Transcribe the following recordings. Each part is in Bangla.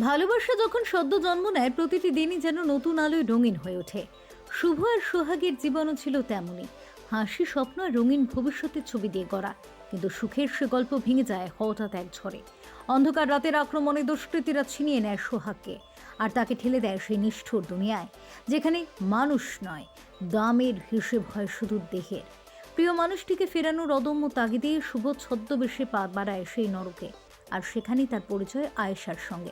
ভালোবাসা যখন সদ্য জন্ম নেয়, প্রতিটি দিনই যেন নতুন আলোয় রঙিন হয়ে ওঠে। শুভ আর সোহাগের জীবনও ছিল তেমনই। হাসি, স্বপ্ন আর রঙিন ভবিষ্যতের ছবি দিয়ে গড়া। কিন্তু সুখের সে গল্প ভেঙে যায় হঠাৎ এক ঝড়ে। অন্ধকার রাতের আক্রমণে দুষ্কৃতীরা ছিনিয়ে নেয় সোহাগকে। আর তাকে ঠেলে দেয় সেই নিষ্ঠুর দুনিয়ায়, যেখানে মানুষ নয়, দামের হিসেব হয় শুধু দেহের। প্রিয় মানুষটিকে ফেরানোর অদম্য তাগিদে শুভ ছদ্মবেশে পা বাড়ায় সেই নরকে। আর সেখানেই তার পরিচয় আয়েশার সঙ্গে।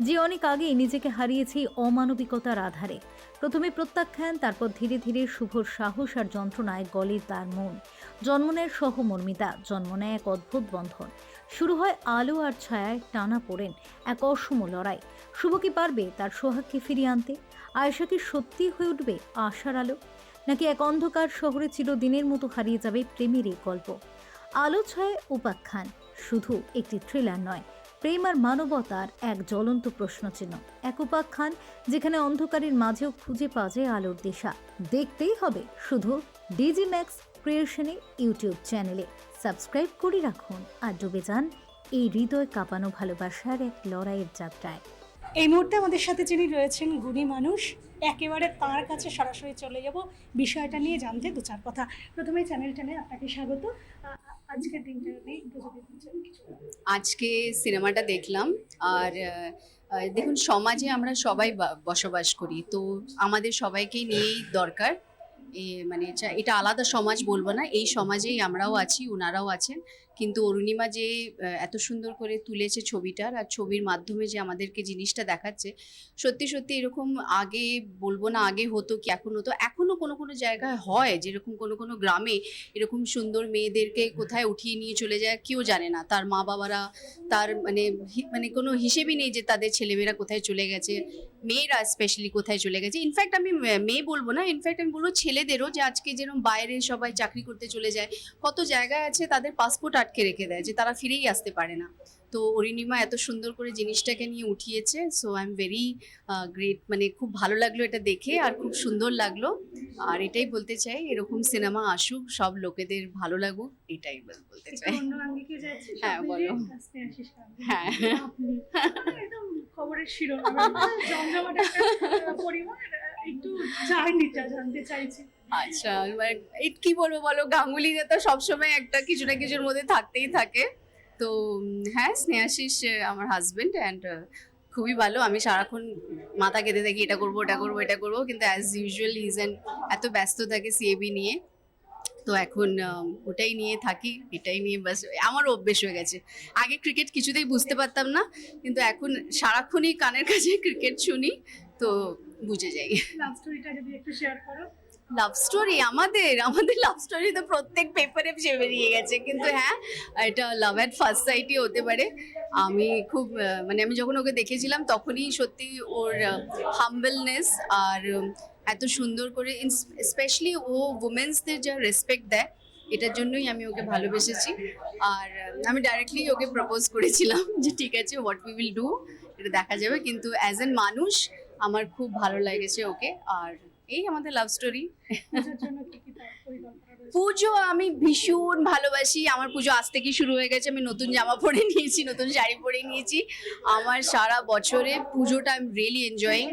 যে অনেক আগেই নিজেকে হারিয়েছি অমানবিকতার আধারে। প্রথমে প্রত্যাখ্যান, তারপর ধীরে ধীরে শুভর সাহস আর যন্ত্রণায় গলে তার মন। জন্ম নেয় সহমর্মিতা, জন্ম নেয় এক অদ্ভুত বন্ধন। শুরু হয় আলো আর ছায়ায় টানা পড়েন এক অসম লড়াই। শুভ কি পারবে, তার সোহাগকে ফিরিয়ে আনতে? আয়েশা কি সত্যি হয়ে উঠবে আশার আলো? নাকি এক অন্ধকার শহরে চিরদিনের মতো হারিয়ে যাবে প্রেমের এই গল্প? আলো, ছয়, উপাখ্যান, শুধু একটি থ্রিলার নয় প্রেম আর মানবতার এক জ্বলন্ত প্রশ্নচিহ্ন এক উপাখ্যান যেখানে অন্ধকারের মাঝেও খুঁজে পাওয়া যায় আলোর দিশা। দেখতেই হবে শুধু ডিজি ম্যাক্স ক্রিয়েশনে ইউটিউব চ্যানেলে। সাবস্ক্রাইব করে রাখুন আর ডুবে যান এই হৃদয় কাঁপানো ভালোবাসার এক লড়াইয়ের যাত্রায়। এই মুহূর্তে আমাদের সাথে যিনি রয়েছেন গুণী মানুষ, একেবারে তার কাছে সরাসরি চলে যাব। বিষয়টা নিয়ে জানতে দু চার কথা। প্রথমে চ্যানেল চ্যানে আপনাকে স্বাগত। আজকের দিনটা আজকে সিনেমাটা দেখলাম আর দেখুন, সমাজে আমরা সবাই বসবাস করি, তো আমাদের সবাইকেই নিয়েই দরকার। মানে এটা আলাদা সমাজ বলব না, এই সমাজেই আমরাও আছি ওনারাও আছেন। কিন্তু অরুণিমা যে এত সুন্দর করে তুলেছে ছবিটার আর ছবির মাধ্যমে যে আমাদেরকে জিনিসটা দেখাচ্ছে, সত্যি সত্যি এরকম আগে বলব না আগে হতো কি এখন হতো, এখনও কোনো কোনো জায়গায় হয় যেরকম কোনো কোনো গ্রামে এরকম সুন্দর মেয়েদেরকে কোথায় উঠিয়ে নিয়ে চলে যায় কেউ জানে না। তার মা বাবারা, তার মানে মানে কোনো হিসেবই নেই যে তাদের ছেলেমেয়েরা কোথায় চলে গেছে, মেয়েরা স্পেশালি কোথায় চলে গেছে। ইনফ্যাক্ট আমি মেয়ে বলব না ইনফ্যাক্ট আমি বলব ছেলেদেরও যে আজকে যেরকম বাইরে সবাই চাকরি করতে চলে যায়, কত জায়গায় আছে তাদের পাসপোর্ট আটকে রেখে দেয় যে তারা ফিরেই আসতে পারে না। তো অরিণিমা এত সুন্দর করে জিনিসটাকে নিয়ে উঠিয়েছে so I am very great মানে খুব ভালো লাগল এটা দেখে আর খুব সুন্দর লাগল। আর এটাই বলতে চাই এরকম সিনেমা আসুক সব লোকেদের ভালো লাগুক এটাই বলতে চাই। হ্যাঁ, বলো। হ্যাঁ। মানে খবরের শিরোনাম একটা পরিবার একটু জার্নিটা জানতে চাইছি। আচ্ছা এবার এই কি বলব বলো গাঙ্গুলিরা তো সবসময় একটা কিছু না কিছুর মধ্যে থাকতেই থাকে। তো হ্যাঁ স্নেহাশিস আমার হাজবেন্ড অ্যান্ড খুবই ভালো। আমি সারাক্ষণ মাথা কেঁদে থাকি, এটা করব, ওটা করব, এটা করব, কিন্তু অ্যাজ ইউজুয়াল ইজ অ্যান্ড এত ব্যস্ত থাকে সিএবি নিয়ে। তো এখন ওটাই নিয়ে থাকি, এটাই নিয়ে বাস আমার অভ্যেস হয়ে গেছে। আগে ক্রিকেট কিছুতেই বুঝতে পারতাম না, কিন্তু এখন সারাক্ষণই কানের কাছে ক্রিকেট শুনি, তো বুঝে যাই। লাভ স্টোরিটা যদি একটু শেয়ার করো। লাভ স্টোরি আমাদের আমাদের লাভ স্টোরি তো প্রত্যেক পেপারে বেরিয়ে গেছে। কিন্তু হ্যাঁ এটা লাভ অ্যাট ফার্স্ট সাইটই হতে পারে। আমি খুব মানে আমি যখন ওকে দেখেছিলাম তখনই সত্যি ওর হাম্বলনেস আর এত সুন্দর করে স্পেশালি ও উমেন্সদের যা রেসপেক্ট দেয়, এটার জন্যই আমি ওকে ভালোবেসেছি। আর আমি ডাইরেক্টলি ওকে প্রপোজ করেছিলাম যে ঠিক আছে হোয়াট উই উইল ডু এটা দেখা যাবে। কিন্তু অ্যাজ এন মানুষ আমার খুব ভালো লেগেছে ওকে। আর এই আমাদের লাভ স্টোরি পুজো আমি ভীষণ ভালোবাসি। আমার পুজো আজ থেকেই শুরু হয়ে গেছে। আমি নতুন জামা পরে নিয়েছি নতুন শাড়ি পরে নিয়েছি। আমার সারা বছরে পুজোটা I am really enjoying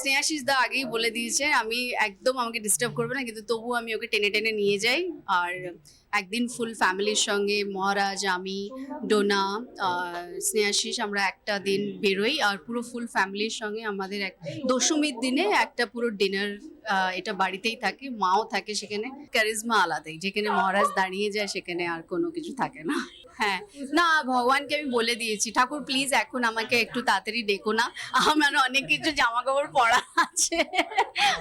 Snehashis দা আগেই বলে দিয়েছে আমি একদম আমাকে ডিস্টার্ব করবে না কিন্তু তবুও আমি ওকে টেনে টেনে নিয়ে যাই। আর একদিন ফুল ফ্যামিলির সঙ্গে, মহারাজ, আমি, ডোনা স্নেহাশিস, আমরা একটা দিন বেরোই আর পুরো ফুল ফ্যামিলির সঙ্গে আমাদের এক দশমীর দিনে একটা পুরো ডিনার এটা বাড়িতেই থাকে, মাও থাকে সেখানে। ক্যারিজমা আলাদাই, যেখানে মহারাজ দাঁড়িয়ে যায় সেখানে আর কোনো কিছু থাকে না। হ্যাঁ। না, ভগবানকে আমি বলে দিয়েছি। ঠাকুর প্লিজ এখন আমাকে একটু তাড়াতাড়ি ডেকো না। আমার অনেক কিছু জামা কাপড় পরা আছে।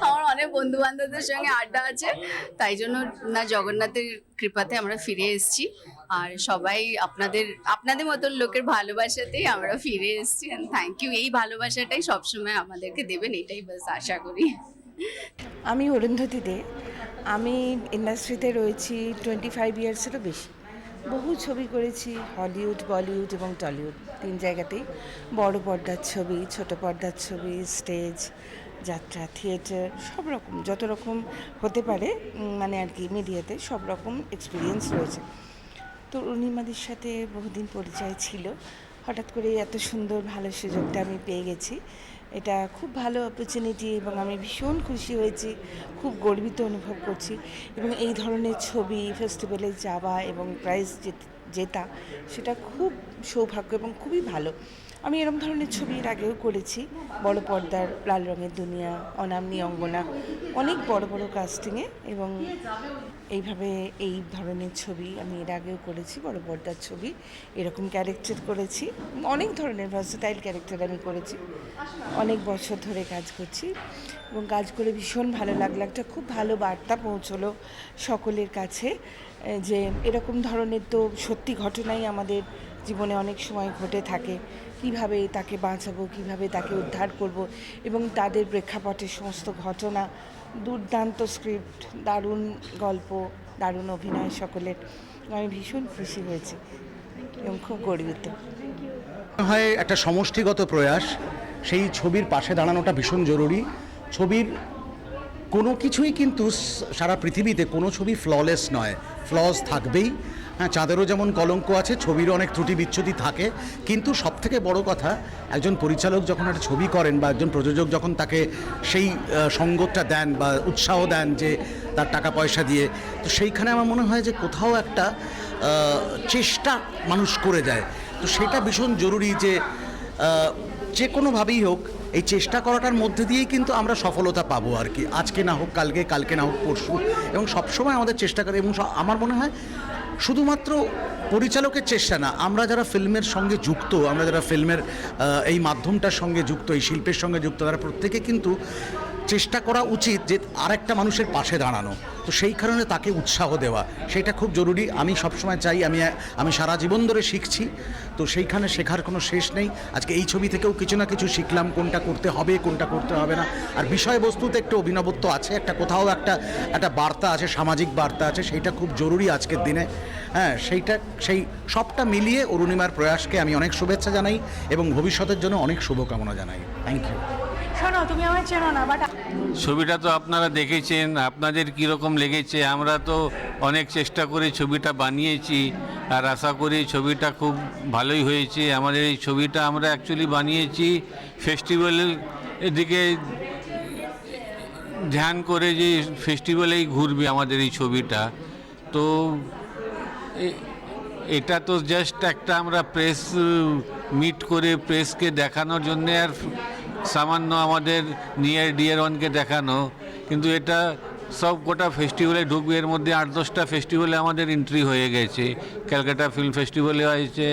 আমার অনেক বন্ধু বান্ধবদের সঙ্গে আড্ডা আছে। তাই জন্য না, জগন্নাথের কৃপাতে আমরা ফিরে এসেছি। আর সবাই আপনাদের আপনাদের মতন লোকের ভালোবাসাতেই আমরা ফিরে এসেছি। থ্যাংক ইউ এই ভালোবাসাটাই সবসময় আমাদেরকে দেবেন, এটাই বাস আশা করি। আমি অরুন্ধতী দে। আমি ইন্ডাস্ট্রিতে রয়েছি টোয়েন্টি ফাইভ ইয়ার্সেরও বেশি। বহু ছবি করেছি, হলিউড, বলিউড এবং টলিউড। তিন জায়গাতেই বড় পর্দার ছবি, ছোট পর্দার ছবি, স্টেজ, যাত্রা, থিয়েটার, সব রকম, যত রকম হতে পারে মানে আর কি, মিডিয়াতে সব রকম এক্সপিরিয়েন্স রয়েছে। তো অরুণিমাদির সাথে বহুদিন পরিচয় ছিল। হঠাৎ করে এত সুন্দর, ভালো সুযোগটা আমি পেয়ে গেছি। এটা খুব ভালো অপরচুনিটি এবং আমি ভীষণ খুশি হয়েছি, খুব গর্বিত অনুভব করছি। এবং এই ধরনের ছবি ফেস্টিভ্যালে যাওয়া এবং প্রাইজ জেতা, সেটা খুব সৌভাগ্য এবং খুবই ভালো। আমি এরকম ধরনের ছবি এর আগেও করেছি। বড় পর্দার লাল রঙের দুনিয়া অনামনি অঙ্গনা। অনেক বড় বড় কাস্টিংয়ে এবং এইভাবে এই ধরনের ছবি আমি এর আগেও করেছি, বড় পর্দার ছবি। এরকম ক্যারেক্টার করেছি। অনেক ধরনের ভার্সেটাইল ক্যারেক্টার আমি করেছি। অনেক বছর ধরে কাজ করছি এবং কাজ করে ভীষণ ভালো লাগল। একটা খুব ভালো বার্তা পৌঁছলো সকলের কাছে যে এরকম ধরনের তো সত্যি ঘটনাই আমাদের জীবনে অনেক সময় ঘটে থাকে। কীভাবে তাকে বাঁচাবো, কীভাবে তাকে উদ্ধার করব এবং তাদের প্রেক্ষাপটে সমস্ত ঘটনা, দুর্দান্ত স্ক্রিপ্ট দারুণ গল্প, দারুণ অভিনয় সকলের। আমি ভীষণ খুশি হয়েছি এবং খুব গর্বিত। হয় একটা সমষ্টিগত প্রয়াস, সেই ছবির পাশে দাঁড়ানোটা ভীষণ জরুরি। ছবির কোনো কিছুই কিন্তু সারা পৃথিবীতে কোনো ছবি ফ্ললেস নয়। ফ্লস থাকবেই। হ্যাঁ চাঁদেরও যেমন কলঙ্ক আছে, ছবিরও অনেক ত্রুটি বিচ্ছুতি থাকে। কিন্তু সবথেকে বড় কথা, একজন পরিচালক যখন একটা ছবি করেন বা একজন প্রযোজক যখন তাকে সেই সঙ্গতটা দেন বা উৎসাহ দেন যে তার টাকা পয়সা দিয়ে, তো সেইখানে আমার মনে হয় যে কোথাও একটা চেষ্টা মানুষ করে যায়। তো সেটা ভীষণ জরুরি যে যে কোনোভাবেই হোক, এই চেষ্টা করাটার মধ্যে দিয়েই কিন্তু আমরা সফলতা পাবো আর কি। আজকে না হোক কালকে কালকে না হোক পরশু। এবং সবসময় আমাদের চেষ্টা করে, এবং আমার মনে হয় শুধুমাত্র পরিচালকের চেষ্টা না, আমরা যারা ফিল্মের সঙ্গে যুক্ত, আমরা যারা ফিল্মের এই মাধ্যমটার সঙ্গে যুক্ত, এই শিল্পের সঙ্গে যুক্ত, তারা প্রত্যেকে কিন্তু চেষ্টা করা উচিত যে আরেকটা মানুষের পাশে দাঁড়ানো। তো সেই কারণে তাকে উৎসাহ দেওয়া। সেটা খুব জরুরি। আমি সবসময় চাই আমি আমি সারা জীবন ধরে শিখছি। তো সেইখানে শেখার কোনো শেষ নেই। আজকে এই ছবি থেকেও কিছু না কিছু শিখলাম, কোনটা করতে হবে, কোনটা করতে হবে না। আর বিষয়বস্তুতে একটু অভিনবত্ব আছে। একটা কোথাও একটা একটা বার্তা আছে, সামাজিক বার্তা আছে, সেইটা খুব জরুরি আজকের দিনে। হ্যাঁ সেইটা, সেই সবটা মিলিয়ে অরুণিমার প্রয়াসকে আমি অনেক শুভেচ্ছা জানাই এবং ভবিষ্যতের জন্য অনেক শুভকামনা জানাই। থ্যাংক ইউ শোনো, তুমি চেনো না বাট ছবিটা তো আপনারা দেখেছেন, আপনাদের কীরকম লেগেছে, আমরা তো অনেক চেষ্টা করে ছবিটা বানিয়েছি, আর আশা করি ছবিটা খুব ভালোই হয়েছে। আমাদের এই ছবিটা আমরা অ্যাকচুয়ালি বানিয়েছি ফেস্টিভ্যালের দিকে ধ্যান করে যে ফেস্টিভ্যালেই ঘুরবে আমাদের এই ছবিটা। তো এটা তো জাস্ট একটা আমরা প্রেস মিট করে প্রেসকে দেখানোর জন্যে আর সামান্য আমাদের নিয়ার ডিয়ার ওয়ানকে দেখানো, কিন্তু এটা সব গোটা ফেস্টিভ্যালে ঢুকবে, এর মধ্যে আট দশটা ফেস্টিভ্যালে আমাদের এন্ট্রি হয়ে গেছে। ক্যালকাটা ফিল্ম ফেস্টিভ্যালে হয়েছে,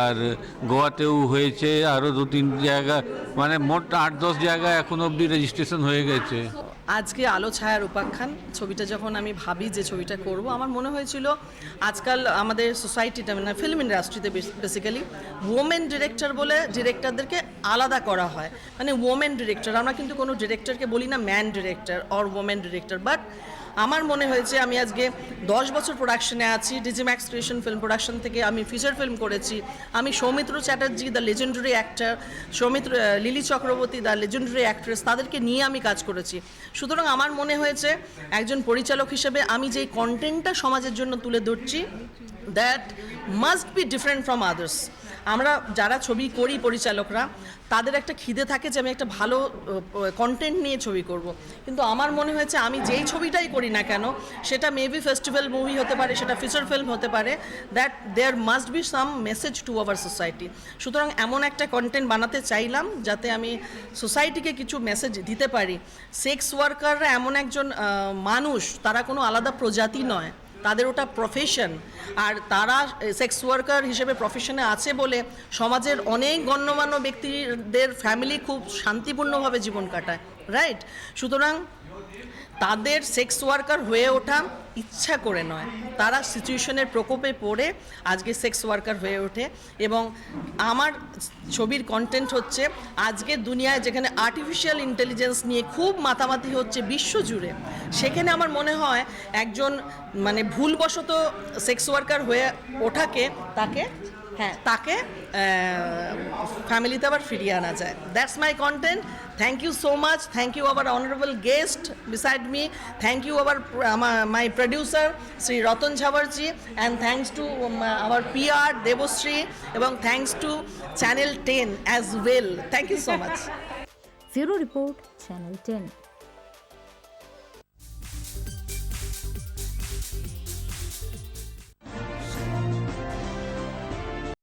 আর গোয়াতেও হয়েছে আরও দু তিন জায়গা মানে মোট আট দশ জায়গা এখন অবধি রেজিস্ট্রেশন হয়ে গেছে। আজকে আলো, ছায়ার উপাখ্যান। ছবিটা যখন আমি ভাবি যে ছবিটা করব, আমার মনে হয়েছিল আজকাল আমাদের সোসাইটিটা মানে ফিল্ম ইন্ডাস্ট্রিতে বেসিক্যালি ওমেন ডিরেক্টর বলে ডিরেক্টরদেরকে আলাদা করা হয়। মানে ওমেন ডিরেক্টর আমরা কিন্তু কোনো ডিরেক্টরকে বলি না man director or women director but আমার মনে হয়েছে আমি আজকে দশ বছর প্রোডাকশনে আছি ডিজিম্যাক্স ক্রিয়েশন ফিল্ম প্রোডাকশন থেকে আমি ফিচার ফিল্ম করেছি। আমি Soumitra Chatterjee the legendary actor Soumitra Lily Chakraborty the legendary actress তাদেরকে নিয়ে আমি কাজ করেছি। সুতরাং আমার মনে হয়েছে একজন পরিচালক হিসেবে আমি যেই কন্টেন্টটা সমাজের জন্য তুলে ধরছি that must be different from others আমরা যারা ছবি করি পরিচালকরা, তাদের একটা খিদে থাকে যে আমি একটা ভালো কন্টেন্ট নিয়ে ছবি করব। কিন্তু আমার মনে হয়েছে আমি যেই ছবিটাই করি না কেন, সেটা মেবি ফেস্টিভ্যাল মুভি হতে পারে, সেটা ফিচার ফিল্ম হতে পারে that there must be some message to our society সুতরাং এমন একটা কন্টেন্ট বানাতে চাইলাম যাতে আমি সোসাইটিকে কিছু মেসেজ দিতে পারি। সেক্স ওয়ার্কাররা এমন একজন মানুষ, তারা কোনো আলাদা প্রজাতি নয়। তাদের ওটা প্রফেশন আর তারা সেক্স ওয়ার্কার হিসেবে প্রফেশনে আছে বলে সমাজের অনেক গণ্যমান্য ব্যক্তিদের ফ্যামিলি খুব শান্তিপূর্ণভাবে জীবন কাটায় রাইট সুতরাং তাদের সেক্স ওয়ার্কার হয়ে ওঠা ইচ্ছা করে নয়। তারা সিচুয়েশনের প্রকোপে পড়ে আজকে সেক্স ওয়ার্কার হয়ে ওঠে এবং আমার ছবির কন্টেন্ট হচ্ছে আজকের দুনিয়ায় যেখানে আর্টিফিশিয়াল ইন্টেলিজেন্স নিয়ে খুব মাতামাতি হচ্ছে বিশ্বজুড়ে সেখানে আমার মনে হয় একজন মানে ভুলবশত সেক্স ওয়ার্কার হয়ে ওঠাকে তাকে হ্যাঁ তাকে ফ্যামিলিতে আবার ফিরিয়ে আনা যায়। That's my content thank you so much thank you আবার honourable guest beside me thank you আবার my producer Shri Ratan Jhabarji and thanks to our PR Debashree এবং thanks to channel ten as well thank you so much bureau report channel ten